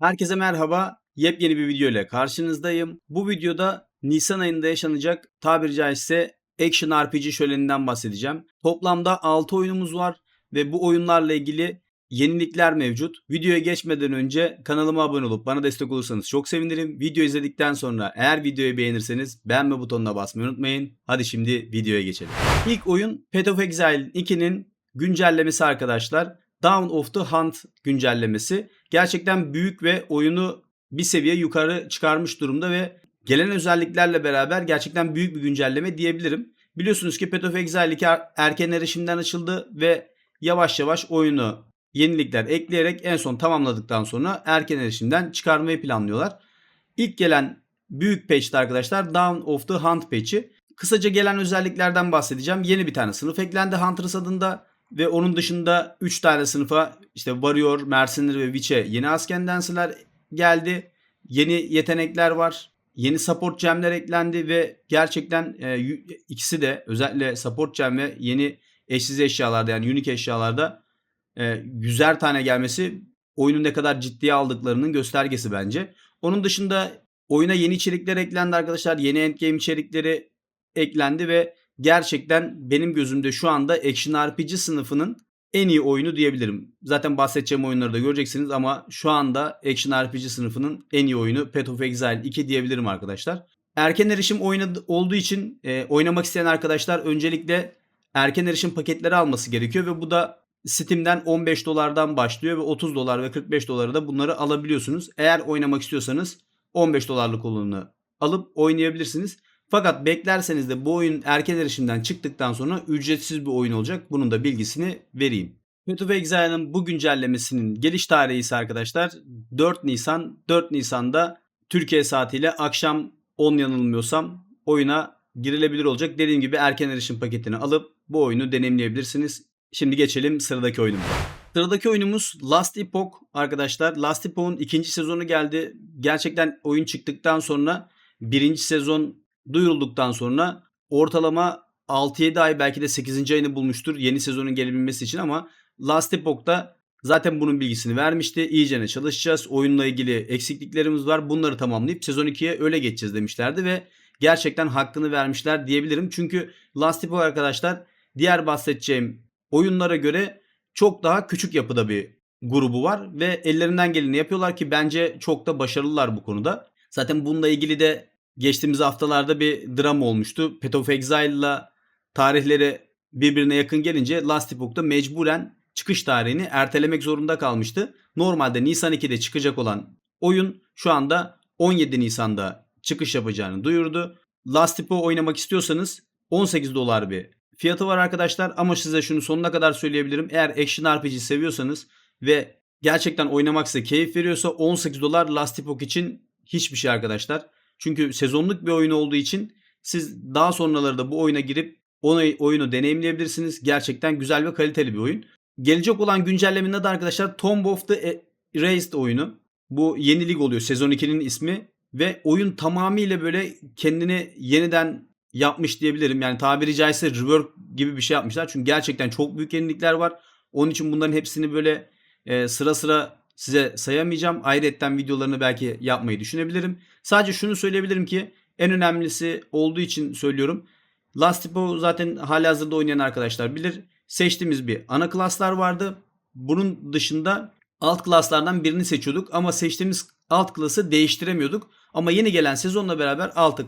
Herkese merhaba. Yepyeni bir video ile karşınızdayım. Bu videoda Nisan ayında yaşanacak tabiri caizse Action RPG şöleninden bahsedeceğim. Toplamda 6 oyunumuz var ve bu oyunlarla ilgili yenilikler mevcut. Videoya geçmeden önce kanalıma abone olup bana destek olursanız çok sevinirim. Video izledikten sonra eğer videoyu beğenirseniz beğenme butonuna basmayı unutmayın. Hadi şimdi videoya geçelim. İlk oyun Path of Exile 2'nin güncellemesi arkadaşlar. Dawn of the Hunt güncellemesi. Gerçekten büyük ve oyunu bir seviye yukarı çıkarmış durumda ve gelen özelliklerle beraber gerçekten büyük bir güncelleme diyebilirim. Biliyorsunuz ki Path of Exile 2 er- erken erişimden açıldı ve yavaş yavaş oyunu yenilikler ekleyerek en son tamamladıktan sonra erken erişimden çıkarmayı planlıyorlar. İlk gelen büyük patch'ti arkadaşlar Dawn of the Hunt patch'i. Kısaca gelen özelliklerden bahsedeceğim. Yeni bir tane sınıf eklendi Hunters adında ve onun dışında 3 tane sınıfa işte Warrior, Mercenary ve Witch'e yeni Ascendance'ler geldi. Yeni yetenekler var. Yeni support gemler eklendi ve gerçekten e, ikisi de özellikle support gem ve yeni eşsiz eşyalarda yani unique eşyalarda e, yüzer tane gelmesi oyunu ne kadar ciddiye aldıklarının göstergesi bence. Onun dışında oyuna yeni içerikler eklendi arkadaşlar. Yeni endgame içerikleri eklendi ve gerçekten benim gözümde şu anda Action RPG sınıfının en iyi oyunu diyebilirim. Zaten bahsedeceğim oyunları da göreceksiniz ama şu anda Action RPG sınıfının en iyi oyunu Path of Exile 2 diyebilirim arkadaşlar. Erken erişim oynadı, olduğu için e, oynamak isteyen arkadaşlar öncelikle erken erişim paketleri alması gerekiyor ve bu da Steam'den 15 dolardan başlıyor ve 30 dolar ve 45 dolara da bunları alabiliyorsunuz. Eğer oynamak istiyorsanız 15 dolarlık olanını alıp oynayabilirsiniz. Fakat beklerseniz de bu oyun erken erişimden çıktıktan sonra ücretsiz bir oyun olacak. Bunun da bilgisini vereyim. Path of Exile'ın bu güncellemesinin geliş tarihi ise arkadaşlar 4 Nisan. 4 Nisan'da Türkiye saatiyle akşam 10 yanılmıyorsam oyuna girilebilir olacak. Dediğim gibi erken erişim paketini alıp bu oyunu deneyimleyebilirsiniz. Şimdi geçelim sıradaki oyunumuza. Sıradaki oyunumuz Last Epoch arkadaşlar. Last Epoch'un ikinci sezonu geldi. Gerçekten oyun çıktıktan sonra birinci sezon duyurulduktan sonra ortalama 6-7 ay belki de 8. ayını bulmuştur yeni sezonun gelebilmesi için ama Last Epoch'ta zaten bunun bilgisini vermişti. İyicene çalışacağız. Oyunla ilgili eksikliklerimiz var. Bunları tamamlayıp sezon 2'ye öyle geçeceğiz demişlerdi ve gerçekten hakkını vermişler diyebilirim. Çünkü Last Epoch arkadaşlar diğer bahsedeceğim oyunlara göre çok daha küçük yapıda bir grubu var ve ellerinden geleni yapıyorlar ki bence çok da başarılılar bu konuda. Zaten bununla ilgili de geçtiğimiz haftalarda bir dram olmuştu. Path of Exile'la tarihleri birbirine yakın gelince Last Epoch'ta mecburen çıkış tarihini ertelemek zorunda kalmıştı. Normalde Nisan 2'de çıkacak olan oyun şu anda 17 Nisan'da çıkış yapacağını duyurdu. Last Epoch oynamak istiyorsanız 18 dolar bir fiyatı var arkadaşlar ama size şunu sonuna kadar söyleyebilirim. Eğer Action RPG seviyorsanız ve gerçekten oynamak size keyif veriyorsa 18 dolar Last Epoch için hiçbir şey arkadaşlar. Çünkü sezonluk bir oyun olduğu için siz daha sonraları da bu oyuna girip onu, oyunu deneyimleyebilirsiniz. Gerçekten güzel ve kaliteli bir oyun. Gelecek olan güncellemenin adı arkadaşlar Tomb of the Erased oyunu. Bu yeni lig oluyor. Sezon 2'nin ismi. Ve oyun tamamıyla böyle kendini yeniden yapmış diyebilirim. Yani tabiri caizse rework gibi bir şey yapmışlar. Çünkü gerçekten çok büyük yenilikler var. Onun için bunların hepsini böyle e, sıra sıra size sayamayacağım. Ayrıca videolarını belki yapmayı düşünebilirim. Sadece şunu söyleyebilirim ki en önemlisi olduğu için söylüyorum. Last Epoch zaten halihazırda oynayan arkadaşlar bilir. Seçtiğimiz bir ana klaslar vardı. Bunun dışında alt klaslardan birini seçiyorduk ama seçtiğimiz alt klası değiştiremiyorduk. Ama yeni gelen sezonla beraber alt,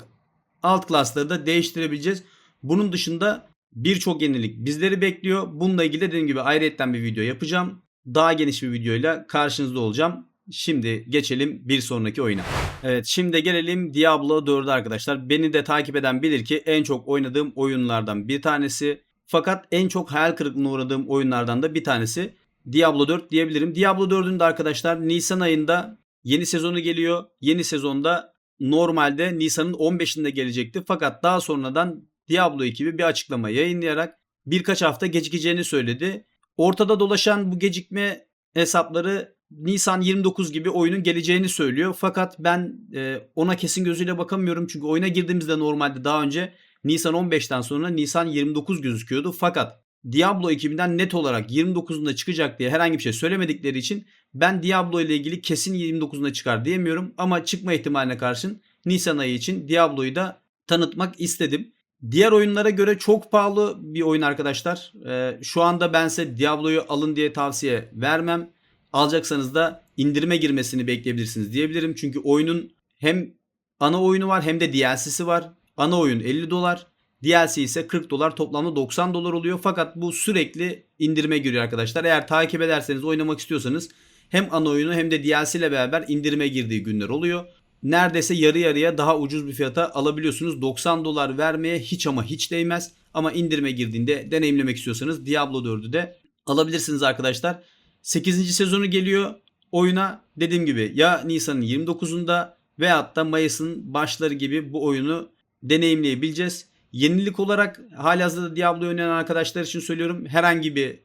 alt klasları da değiştirebileceğiz. Bunun dışında birçok yenilik bizleri bekliyor. Bununla ilgili dediğim gibi ayrıyetten bir video yapacağım. Daha geniş bir videoyla karşınızda olacağım. Şimdi geçelim bir sonraki oyuna. Evet şimdi gelelim Diablo 4'e arkadaşlar. Beni de takip eden bilir ki en çok oynadığım oyunlardan bir tanesi. Fakat en çok hayal kırıklığına uğradığım oyunlardan da bir tanesi Diablo 4 diyebilirim. Diablo 4'ün de arkadaşlar Nisan ayında yeni sezonu geliyor. Yeni sezonda normalde Nisan'ın 15'inde gelecekti. Fakat daha sonradan Diablo ekibi bir açıklama yayınlayarak birkaç hafta gecikeceğini söyledi. Ortada dolaşan bu gecikme hesapları Nisan 29 gibi oyunun geleceğini söylüyor. Fakat ben e, ona kesin gözüyle bakamıyorum. Çünkü oyuna girdiğimizde normalde daha önce Nisan 15'ten sonra Nisan 29 gözüküyordu. Fakat Diablo ekibinden net olarak 29'unda çıkacak diye herhangi bir şey söylemedikleri için ben Diablo ile ilgili kesin 29'unda çıkar diyemiyorum ama çıkma ihtimaline karşın Nisan ayı için Diablo'yu da tanıtmak istedim. Diğer oyunlara göre çok pahalı bir oyun arkadaşlar. Ee, şu anda bense Diablo'yu alın diye tavsiye vermem. Alacaksanız da indirime girmesini bekleyebilirsiniz diyebilirim. Çünkü oyunun hem ana oyunu var hem de DLC'si var. Ana oyun 50 dolar. DLC ise 40 dolar toplamda 90 dolar oluyor. Fakat bu sürekli indirime giriyor arkadaşlar. Eğer takip ederseniz oynamak istiyorsanız hem ana oyunu hem de DLC ile beraber indirime girdiği günler oluyor. Neredeyse yarı yarıya daha ucuz bir fiyata alabiliyorsunuz. 90 dolar vermeye hiç ama hiç değmez. Ama indirime girdiğinde deneyimlemek istiyorsanız Diablo 4'ü de alabilirsiniz arkadaşlar. 8. sezonu geliyor oyuna. Dediğim gibi ya Nisan'ın 29'unda veyahut da Mayıs'ın başları gibi bu oyunu deneyimleyebileceğiz. Yenilik olarak halihazırda Diablo oynayan arkadaşlar için söylüyorum. Herhangi bir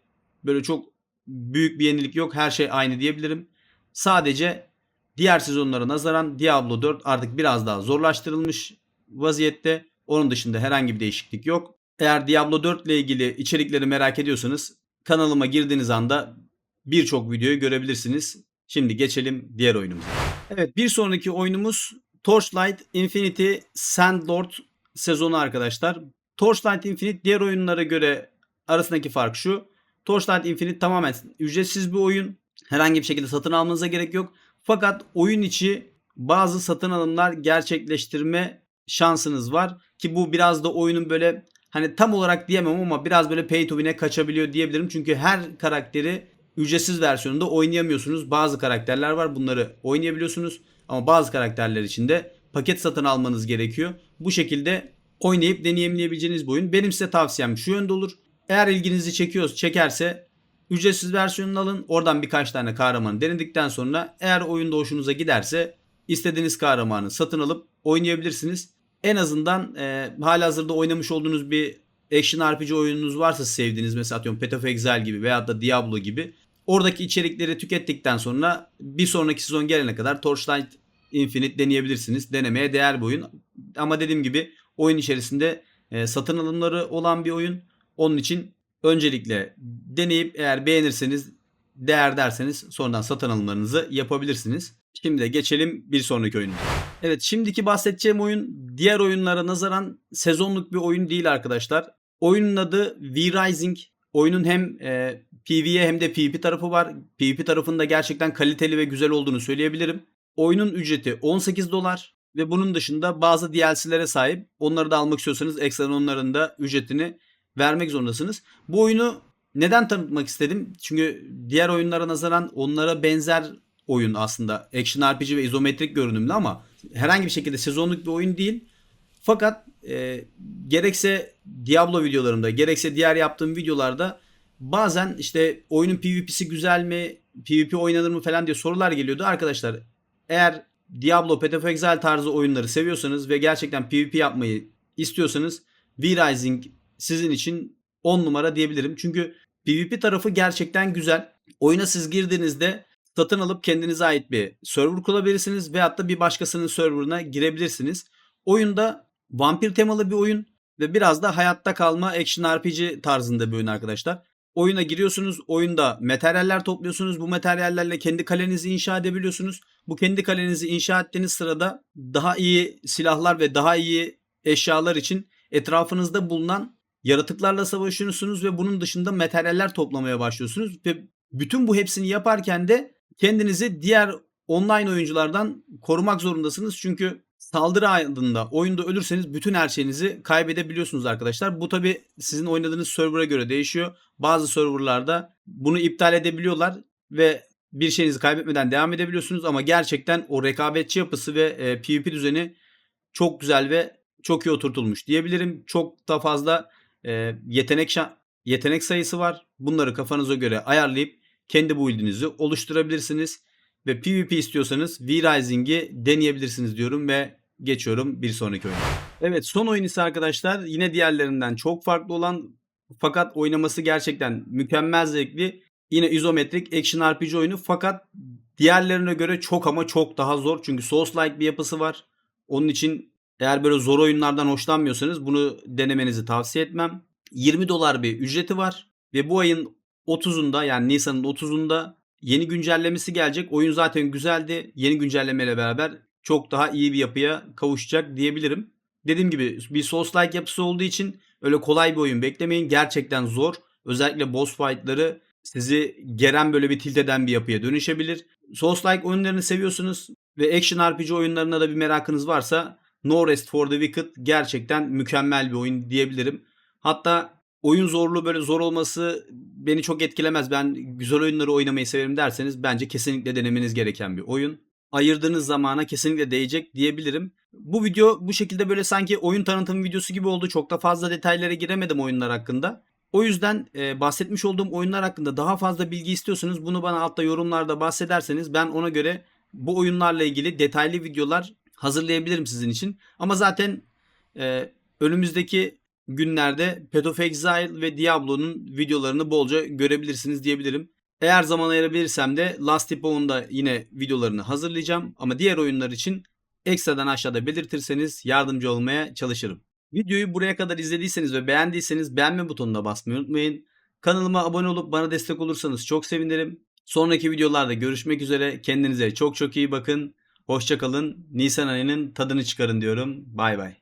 böyle çok büyük bir yenilik yok. Her şey aynı diyebilirim. Sadece diğer sezonlara nazaran Diablo 4 artık biraz daha zorlaştırılmış vaziyette. Onun dışında herhangi bir değişiklik yok. Eğer Diablo 4 ile ilgili içerikleri merak ediyorsanız kanalıma girdiğiniz anda birçok videoyu görebilirsiniz. Şimdi geçelim diğer oyunumuza. Evet bir sonraki oyunumuz Torchlight Infinity Sandlord sezonu arkadaşlar. Torchlight Infinite diğer oyunlara göre arasındaki fark şu. Torchlight Infinite tamamen ücretsiz bir oyun. Herhangi bir şekilde satın almanıza gerek yok. Fakat oyun içi bazı satın alımlar gerçekleştirme şansınız var. Ki bu biraz da oyunun böyle hani tam olarak diyemem ama biraz böyle pay to win'e kaçabiliyor diyebilirim. Çünkü her karakteri ücretsiz versiyonunda oynayamıyorsunuz. Bazı karakterler var bunları oynayabiliyorsunuz. Ama bazı karakterler için de paket satın almanız gerekiyor. Bu şekilde oynayıp deneyimleyebileceğiniz bir oyun. Benim size tavsiyem şu yönde olur. Eğer ilginizi çekiyor, çekerse ücretsiz versiyonunu alın. Oradan birkaç tane kahramanı denedikten sonra eğer oyunda hoşunuza giderse istediğiniz kahramanı satın alıp oynayabilirsiniz. En azından e, halihazırda oynamış olduğunuz bir action RPG oyununuz varsa sevdiğiniz mesela atıyorum Path of Exile gibi veya da Diablo gibi oradaki içerikleri tükettikten sonra bir sonraki sezon gelene kadar Torchlight Infinite deneyebilirsiniz. Denemeye değer bir oyun. Ama dediğim gibi oyun içerisinde e, satın alımları olan bir oyun. Onun için öncelikle deneyip eğer beğenirseniz değer derseniz sonradan satın alımlarınızı yapabilirsiniz. Şimdi de geçelim bir sonraki oyunumuza. Evet şimdiki bahsedeceğim oyun diğer oyunlara nazaran sezonluk bir oyun değil arkadaşlar. Oyunun adı V-Rising. Oyunun hem e, PvE hem de PvP tarafı var. PvP tarafında gerçekten kaliteli ve güzel olduğunu söyleyebilirim. Oyunun ücreti 18 dolar ve bunun dışında bazı DLC'lere sahip. Onları da almak istiyorsanız ekstra onların da ücretini vermek zorundasınız. Bu oyunu neden tanıtmak istedim? Çünkü diğer oyunlara nazaran onlara benzer oyun aslında. Action RPG ve izometrik görünümlü ama herhangi bir şekilde sezonluk bir oyun değil. Fakat e, gerekse Diablo videolarımda gerekse diğer yaptığım videolarda bazen işte oyunun PvP'si güzel mi, PvP oynanır mı falan diye sorular geliyordu. Arkadaşlar eğer Diablo, Path of Exile tarzı oyunları seviyorsanız ve gerçekten PvP yapmayı istiyorsanız V-Rising sizin için 10 numara diyebilirim. Çünkü PvP tarafı gerçekten güzel. Oyuna siz girdiğinizde satın alıp kendinize ait bir server kurabilirsiniz veyahut da bir başkasının serverına girebilirsiniz. Oyunda vampir temalı bir oyun ve biraz da hayatta kalma action RPG tarzında bir oyun arkadaşlar. Oyuna giriyorsunuz. Oyunda materyaller topluyorsunuz. Bu materyallerle kendi kalenizi inşa edebiliyorsunuz. Bu kendi kalenizi inşa ettiğiniz sırada daha iyi silahlar ve daha iyi eşyalar için etrafınızda bulunan yaratıklarla savaşıyorsunuz ve bunun dışında materyaller toplamaya başlıyorsunuz ve bütün bu hepsini yaparken de kendinizi diğer online oyunculardan korumak zorundasınız. Çünkü saldırı anında oyunda ölürseniz bütün her şeyinizi kaybedebiliyorsunuz arkadaşlar. Bu tabi sizin oynadığınız server'a göre değişiyor. Bazı serverlarda bunu iptal edebiliyorlar ve bir şeyinizi kaybetmeden devam edebiliyorsunuz ama gerçekten o rekabetçi yapısı ve e, PvP düzeni çok güzel ve çok iyi oturtulmuş diyebilirim. Çok da fazla e, yetenek yetenek sayısı var. Bunları kafanıza göre ayarlayıp kendi build'inizi oluşturabilirsiniz. Ve PvP istiyorsanız V-Rising'i deneyebilirsiniz diyorum ve geçiyorum bir sonraki oyuna. Evet son oyun ise arkadaşlar yine diğerlerinden çok farklı olan fakat oynaması gerçekten mükemmel zevkli. Yine izometrik action RPG oyunu fakat diğerlerine göre çok ama çok daha zor. Çünkü Souls-like bir yapısı var. Onun için eğer böyle zor oyunlardan hoşlanmıyorsanız bunu denemenizi tavsiye etmem. 20 dolar bir ücreti var ve bu ayın 30'unda yani Nisan'ın 30'unda yeni güncellemesi gelecek. Oyun zaten güzeldi. Yeni güncellemeyle beraber çok daha iyi bir yapıya kavuşacak diyebilirim. Dediğim gibi bir Souls-like yapısı olduğu için öyle kolay bir oyun beklemeyin. Gerçekten zor. Özellikle boss fight'ları sizi geren böyle bir tilt eden bir yapıya dönüşebilir. Souls-like oyunlarını seviyorsunuz ve action RPG oyunlarına da bir merakınız varsa No Rest for the Wicked gerçekten mükemmel bir oyun diyebilirim. Hatta oyun zorluğu böyle zor olması beni çok etkilemez. Ben güzel oyunları oynamayı severim derseniz bence kesinlikle denemeniz gereken bir oyun. Ayırdığınız zamana kesinlikle değecek diyebilirim. Bu video bu şekilde böyle sanki oyun tanıtım videosu gibi oldu. Çok da fazla detaylara giremedim oyunlar hakkında. O yüzden e, bahsetmiş olduğum oyunlar hakkında daha fazla bilgi istiyorsanız bunu bana altta yorumlarda bahsederseniz ben ona göre bu oyunlarla ilgili detaylı videolar hazırlayabilirim sizin için. Ama zaten e, önümüzdeki günlerde Path of Exile ve Diablo'nun videolarını bolca görebilirsiniz diyebilirim. Eğer zaman ayırabilirsem de Last Epoch'un da yine videolarını hazırlayacağım. Ama diğer oyunlar için ekstradan aşağıda belirtirseniz yardımcı olmaya çalışırım. Videoyu buraya kadar izlediyseniz ve beğendiyseniz beğenme butonuna basmayı unutmayın. Kanalıma abone olup bana destek olursanız çok sevinirim. Sonraki videolarda görüşmek üzere. Kendinize çok çok iyi bakın. Hoşçakalın. Nisan ayının tadını çıkarın diyorum. Bay bay.